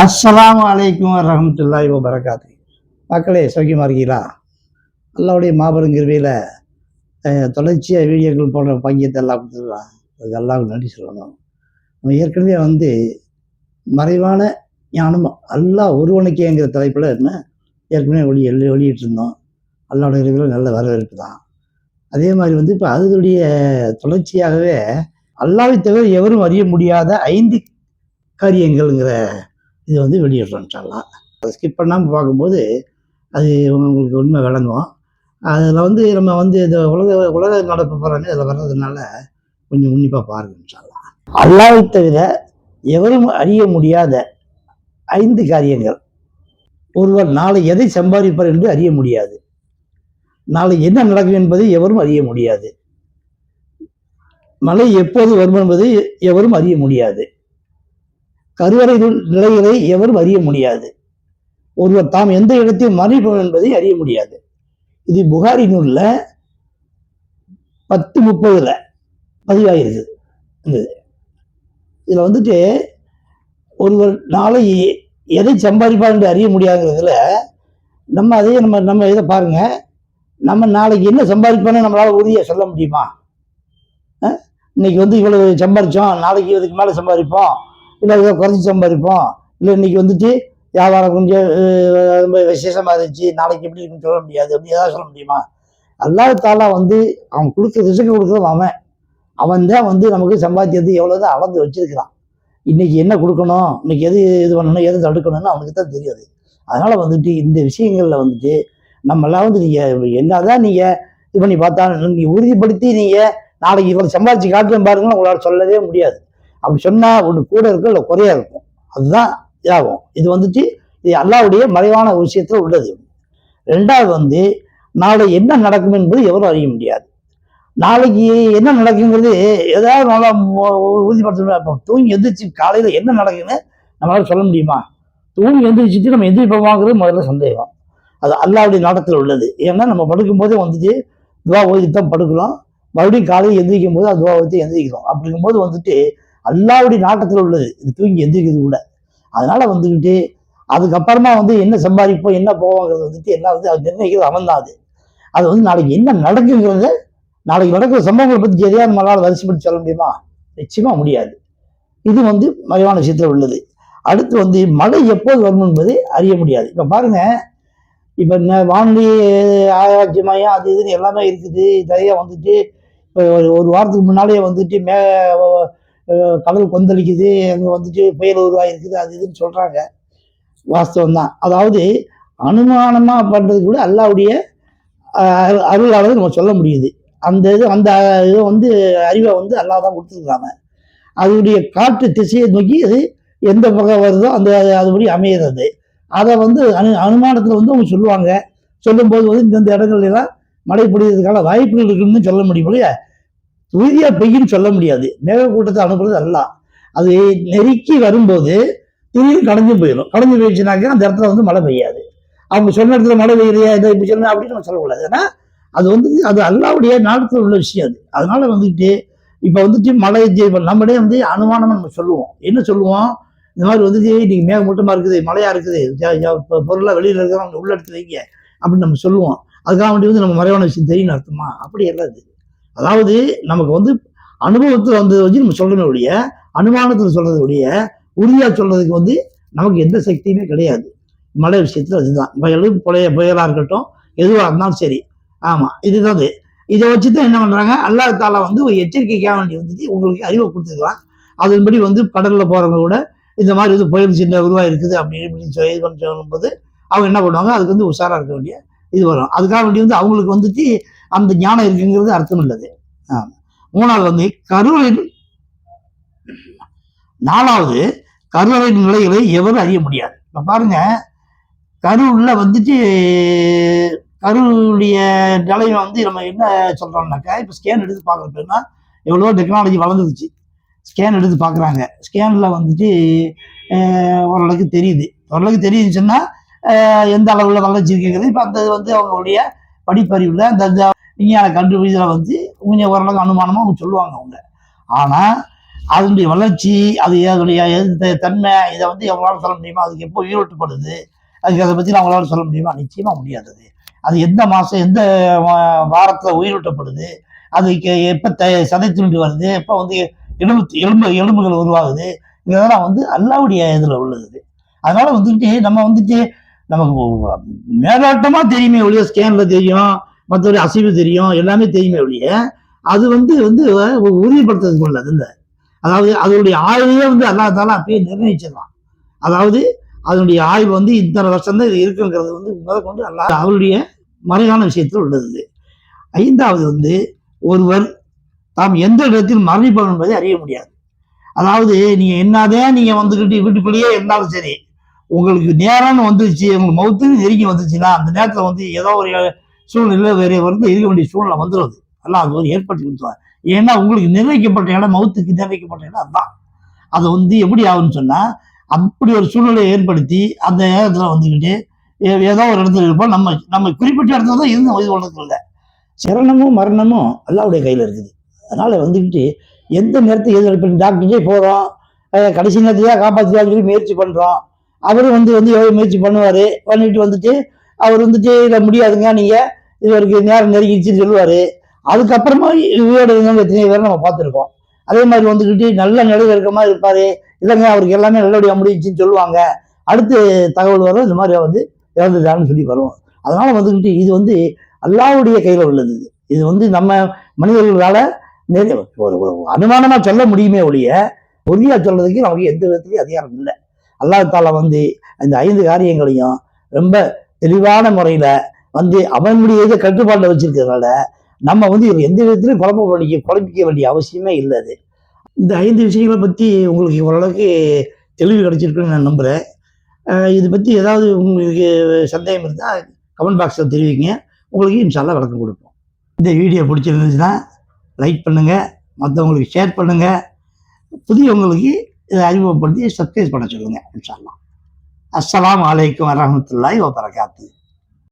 அஸ்லாம் அலைக்கும் வரஹமத்துல்லாஹி வபரகாத்து மக்களே சௌக்கியமாக இருக்கீங்களா? அல்லாவுடைய மாபெரும் கிருவியில் தொடர்ச்சியாக வீடியோக்கள் போடுற பங்கியத்தை எல்லாம் கொடுத்துருக்கலாம் அது அல்லாவுக்கு நன்றி சொல்லணும். நம்ம ஏற்கனவே வந்து மறைவான ஞானம் அல்லாஹ் ஒருவனுக்கேங்கிற தலைப்பில் என்ன ஏற்கனவே ஒளி வெளி வெளியிட்டு இருந்தோம் அல்லாவுடைய கிருவியில் நல்ல வரவேற்பு தான். அதே மாதிரி வந்து இப்போ அதனுடைய தொடர்ச்சியாகவே அல்லாவை தவிர எவரும் அறிய முடியாத ஐந்து காரியங்கள்ங்கிற இதை வந்து வெளியிடுறோம் சொல்லலாம் அதை ஸ்கிப் பண்ணாமல் பார்க்கும்போது அது உங்களுக்கு உண்மை விளங்கும். அதில் வந்து நம்ம வந்து இந்த உலக உலக நடப்பு போகிறாங்க இதில் வர்றதுனால கொஞ்சம் உன்னிப்பாக பாருங்க சொல்லலாம் அல்லாவை தவிர எவரும் அறிய முடியாத ஐந்து காரியங்கள். ஒருவர் நாளை எதை சம்பாதிப்பார் என்று அறிய முடியாது. நாளை என்ன நடக்கும் என்பதை எவரும் அறிய முடியாது. மழை எப்போது வரும் என்பதை எவரும் அறிய முடியாது. கருவறை நிலைகளை எவரும் அறிய முடியாது. ஒருவர் தாம் எந்த இடத்தில் மறைப்போம் என்பதை அறிய முடியாது. இது புகாரி நூலில் பத்து முப்பதுல பதிவாயிருது. இதில் இதுல வந்துட்டு ஒருவர் நாளை எதை சம்பாதிப்பார் என்று அறிய முடியாதுங்கிறதுல நம்ம அதையே நம்ம நம்ம இதை பாருங்க. நம்ம நாளைக்கு என்ன சம்பாதிப்போன்னு நம்மளால உறுதியாக சொல்ல முடியுமா? இன்னைக்கு வந்து இவ்வளவு சம்பாதிச்சோம் நாளைக்கு இதுக்கு மேலே சம்பாதிப்போம். இல்லை ஏதோ குறைச்சி சம்பாதிப்போம் இல்லை இன்னைக்கு வந்துட்டு வியாபாரம் கொஞ்சம் ரொம்ப விசேஷமாக இருந்துச்சு. நாளைக்கு எப்படி இருக்குன்னு சொல்ல முடியாது. அப்படி ஏதாவது சொல்ல முடியுமா? அல்லாஹ் தாலா வந்து அவன் கொடுக்குற ரிசக்கு கொடுக்குறது அவன். அவன் தான் வந்து நமக்கு சம்பாத்தியது எவ்வளோதான் அளந்து வச்சிருக்கிறான். இன்னைக்கு என்ன கொடுக்கணும்? இன்னைக்கு எது இது பண்ணணும்? எது தடுக்கணும்னு அவனுக்கு தான் தெரியாது. அதனால வந்துட்டு இந்த விஷயங்களில் வந்துட்டு நம்மளாம் வந்து நீங்க என்னதான் நீங்க இது பண்ணி பார்த்தா நீங்க உறுதிப்படுத்தி நீங்க நாளைக்கு இவ்வளவு சம்பாதிச்சு காட்டுறேன் பாருங்கன்னு உங்களால் சொல்லவே முடியாது. அப்படி சொன்னா ஒன்று கூட இருக்கும் இல்லை குறையாக இருக்கும். அதுதான் இதாகும் இது வந்துட்டு இது அல்லாவுடைய மறைவான விஷயத்துல உள்ளது. ரெண்டாவது வந்து நாளை என்ன நடக்கும் என்பது எவரும் அறிய முடியாது. நாளைக்கு என்ன நடக்குங்கிறது ஏதாவது நல்லா உறுதிப்படுத்த உறுதிப்படுத்தணும் தூங்கி எந்திரிச்சு காலையில் என்ன நடக்குன்னு நம்மளால சொல்ல முடியுமா? தூங்கி எந்திரிச்சிட்டு நம்ம எந்திரிப்போமாங்கிறது முதல்ல சந்தேகம். அது அல்லாவுடைய நாட்டத்தில் உள்ளது. ஏன்னா நம்ம படுக்கும் போதே வந்துட்டு துவா ஓதிட்டு தான் படுக்கிறோம். மறுபடியும் காலையில் எந்திரிக்கும் போது அது துவா ஓதி எந்திரிக்கிறோம். அப்படிங்கும்போது வந்துட்டு அல்லாவுடைய நாட்டத்தில் உள்ளது. இது தூங்கி எந்திரிக்கிறது கூட. அதனால வந்துக்கிட்டு அதுக்கப்புறமா வந்து என்ன சம்பாதிப்போம் என்ன போவோங்கிறது வந்துட்டு என்ன வந்து அது நிர்ணயிக்கிறது அவன் தான் அது. அது வந்து நாளைக்கு என்ன நடக்குங்கிறத நாளைக்கு நடக்கிற சம்பவங்களை பற்றி எதையா நம்மளால் வரிசைப்படுத்தி சொல்ல முடியுமா? நிச்சயமாக முடியாது. இது வந்து மறைவான விஷயத்தில் உள்ளது. அடுத்து வந்து மழை எப்போது வரும் என்பது அறிய முடியாது. இப்போ பாருங்க இப்போ வானொலி ஆராய்ச்சி மையம் அது இதுன்னு எல்லாமே இருக்குது. நிறைய வந்துட்டு இப்போ ஒரு ஒரு வாரத்துக்கு முன்னாலே வந்துட்டு மே கடல் கொந்தளிக்குது அங்கே வந்துட்டு புயல் உருவாகிருக்குது அது இதுன்னு சொல்கிறாங்க வாஸ்தவம் தான் அதாவது அனுமானமாக பண்ணுறது கூட அல்லாவுடைய அஹ், நம்ம சொல்ல முடியுது. அந்த இது அந்த இதை வந்து அறிவை வந்து அல்லா தான் கொடுத்துருக்காங்க. அதனுடைய காற்று திசையை நோக்கி அது எந்த பக்கம் வருதோ அந்த அதுபடி அமையிறது. அதை வந்து அனு அனுமானத்தில் வந்து அவங்க சொல்லுவாங்க. சொல்லும்போது வந்து இந்தந்த இடங்கள்லாம் மழை பிடிக்கிறதுக்கான வாய்ப்புகள் இருக்குன்னு சொல்ல முடியும் இல்லையா? உறுதியாக பெய்யும் சொல்ல முடியாது. மேகக்கூட்டத்தை அனுப்புறது அல்ல. அது நெருக்கி வரும்போது திடீர்னு கடைஞ்சு போயிடும். கடைஞ்சு போயிடுச்சுனாக்கா அந்த இடத்துல வந்து மழை பெய்யாது. அவங்க சொன்ன இடத்துல மழை பெய்யலையா? இதை இப்படி சொன்னா அப்படின்னு நம்ம சொல்லக்கூடாது. ஏன்னா அது வந்து அது அல்லாவுடைய நாட்டத்தில் உள்ள விஷயம் அது. அதனால வந்துட்டு இப்போ வந்துட்டு மழை ஜெய் நம்மளே வந்து அனுமானம் நம்ம சொல்லுவோம். என்ன சொல்லுவோம்? இந்த மாதிரி வந்துட்டு இன்னைக்கு மேகமூட்டமாக இருக்குது மழையா இருக்குது இப்போ பொருளாக வெளியில் இருக்கிறவங்க உள்ள எடுத்து வைங்க அப்படின்னு நம்ம சொல்லுவோம். அதுக்காக வேண்டி வந்து நம்ம மறைவான விஷயம் தெரியும் அர்த்தமா? அப்படி இல்லாது அது. அதாவது நமக்கு வந்து அனுபவத்தில் வந்து வச்சு நம்ம சொல்லணும் ஒழிய அனுமானத்தில் சொல்றதை ஒழிய உறுதியாக சொல்றதுக்கு வந்து நமக்கு எந்த சக்தியுமே கிடையாது. மழை விஷயத்தில் அதுதான். புயலும் புலைய புயலாக இருக்கட்டும் எதுவாக இருந்தாலும் சரி. ஆமாம் இதுதான் அது. இதை வச்சு தான் என்ன பண்ணுறாங்க அல்லா தாலா வந்து ஒரு எச்சரிக்கைக்காக வேண்டி வந்துட்டு உங்களுக்கு அறிவை கொடுத்துருக்கலாம் அதன்படி வந்து கடலில் போகிறவங்க கூட இந்த மாதிரி இது புயல் சின்ன உருவாக இருக்குது அப்படின்னு இப்படின்னு சொல்லி இது பண்ணி சொல்லும்போது அவங்க என்ன பண்ணுவாங்க? அதுக்கு வந்து உஷாராக இருக்க வேண்டிய இது வரும். அதுக்காக வேண்டி வந்து அவங்களுக்கு வந்துட்டு அந்த ஞானம் இருக்குங்கிறது அர்த்தம் உள்ளது. மூணாவது வந்து கருவறை நாலாவது கருவறை நிலைகளை எவரும் அறிய முடியாது. இப்போ பாருங்க கருவுள்ள வந்துட்டு கருவுடைய நிலையை வந்து நம்ம என்ன சொல்றோம்னாக்கா இப்போ ஸ்கேன் எடுத்து பார்க்குறப்பன்னா எவ்வளோ டெக்னாலஜி வளர்ந்துருச்சு. ஸ்கேன் எடுத்து பார்க்குறாங்க. ஸ்கேனில் வந்துட்டு ஓரளவுக்கு தெரியுது. ஓரளவுக்கு தெரியுதுன்னு சொன்னால் எந்த அளவில் வளர்ச்சி இருக்குங்கிறது இப்போ அந்த வந்து அவங்களுடைய படிப்பறிவில் அந்த விஞ்ஞான கண்டுபிடிச்சில் வந்து கொஞ்சம் ஓரளவுக்கு அனுமானமாக அவங்க சொல்லுவாங்க அவங்க. ஆனால் அதனுடைய வளர்ச்சி அது அதனுடைய தன்மை இதை வந்து எவ்வளோ சொல்ல முடியுமா அதுக்கு எப்போ ஈரோட்டுப்படுது அதுக்கு அதை பற்றி அவங்களால சொல்ல முடியுமா? நிச்சயமாக முடியாதது அது. எந்த மாதம் எந்த வாரத்தில் உயிரூட்டப்படுது அதுக்கு எப்போ த சதை துண்டு வருது எப்போ வந்து எலும்பு எலும்பு எலும்புகள் உருவாகுது இதெல்லாம் வந்து அல்லாவுடைய இதில் உள்ளது. அதனால வந்துட்டு நம்ம வந்துட்டு நமக்கு மேலோட்டமா தெரியுமே ஒழிய ஸ்கேன்ல தெரியும் மற்றபடி அசைவு தெரியும் எல்லாமே தெரியுமே ஒழிய அது வந்து வந்து உறுதிப்படுத்துறதுக்கு உள்ளது இல்லை. அதாவது அதனுடைய ஆய்வையே வந்து அல்லாதால அப்பயே நிர்ணயிச்சிடலாம் அதாவது அதனுடைய ஆய்வு வந்து இத்தனை வருஷம் தான் இது இருக்குங்கிறது வந்து முதற்கொண்டு அல்லா அவருடைய மறைவான விஷயத்தில் உள்ளது. ஐந்தாவது வந்து ஒருவர் தாம் எந்த இடத்தில் மரணிப்போம் என்பதை அறிய முடியாது. அதாவது நீங்க என்னதான் நீங்க வந்துக்கிட்டு வீட்டுக்குள்ளேயே இருந்தாலும் சரி உங்களுக்கு நேரம்னு வந்துருச்சு உங்களுக்கு மௌத்துன்னு நெருங்கி வந்துச்சுன்னா அந்த நேரத்தில் வந்து ஏதோ ஒரு சூழ்நிலை வேறு வந்து இருக்க வேண்டிய சூழ்நிலை வந்துடுது எல்லாம் அது ஒரு ஏற்படுத்தி கொடுத்துருவாங்க ஏன்னா உங்களுக்கு நிர்ணயிக்கப்பட்ட இடம் மௌத்துக்கு நிர்ணயிக்கப்பட்ட இடம் அதுதான். அது வந்து எப்படி ஆகும்னு சொன்னால் அப்படி ஒரு சூழ்நிலையை ஏற்படுத்தி அந்த நேரத்தில் வந்துக்கிட்டு ஏ- ஏதோ ஒரு இடத்துல இருப்போம். நம்ம நம்ம குறிப்பிட்ட இடத்துல தான் இருந்து இது வளர்க்கல இல்லை. சரணமும் மரணமும் அல்லாவுடைய கையில் இருக்குது. அதனால் வந்துக்கிட்டு எந்த நேரத்தை எதிர்ப்பு டாக்டர்கிட்டே போகிறோம் கடைசி நேரத்தையாக காப்பாற்றியான்னு சொல்லி முயற்சி பண்ணுறோம் அவரும் வந்து வந்து எவ்வளோ முயற்சி பண்ணுவார்? பண்ணிட்டு வந்துட்டு அவர் வந்துட்டு இதை முடியாதுங்க நீங்கள் இது நேரம் நெருங்கிடுச்சுன்னு சொல்லுவார். அதுக்கப்புறமா இவரோட இருந்தவங்க எத்தனை பேரை நம்ம பார்த்துருக்கோம். அதே மாதிரி வந்துக்கிட்டு நல்ல நிலையில் இருக்க மாதிரி இருப்பார். இல்லைங்க அவருக்கு எல்லாமே நல்லபடியாக முடிஞ்சுன்னு சொல்லுவாங்க. அடுத்து தகவல் வரும். இந்த மாதிரி வந்து இறந்துட்டான்னு சொல்லி வருவோம். அதனால் வந்துக்கிட்டு இது வந்து அல்லாவுடைய கையில் உள்ளது. இது. வந்து நம்ம மனிதர்களால் நிறைய ஒரு அனுமானமாக சொல்ல முடியுமே ஒழிய உறுதியா சொல்றதுக்கு நமக்கு எந்த விதத்துலையும் அதிகாரம் இல்லை. அல்லாஹால வந்து இந்த ஐந்து காரியங்களையும் ரொம்ப தெளிவான முறையில வந்து அவனுடைய இதை கட்டுப்பாட்டில் வச்சிருக்கிறதுனால நம்ம வந்து எந்த விதத்திலையும் குழப்ப குழப்பிக்க வேண்டிய அவசியமே இல்லை அது. இந்த ஐந்து விஷயங்களை பற்றி உங்களுக்கு ஓரளவுக்கு தெளிவு கிடைச்சிருக்குன்னு நான் நம்புகிறேன் இதை இது பற்றி ஏதாவது உங்களுக்கு சந்தேகம் இருந்தால் கமெண்ட் பாக்ஸில் தெரிவிங்க. உங்களுக்கு இன்ஷால்லாம் விளக்கம் கொடுப்போம். இந்த வீடியோ பிடிச்சிருந்துச்சுன்னா லைக் பண்ணுங்கள் மற்றவங்களுக்கு ஷேர் பண்ணுங்கள் புதியவங்களுக்கு இதை அறிமுகப்படுத்தி சப்ஸ்கிரைப் பண்ண சொல்லுங்கள் இன்ஷால்லா அஸ்ஸலாமு அலைக்கும் வரஹ்மத்துல்லாஹி வபரகாத்து.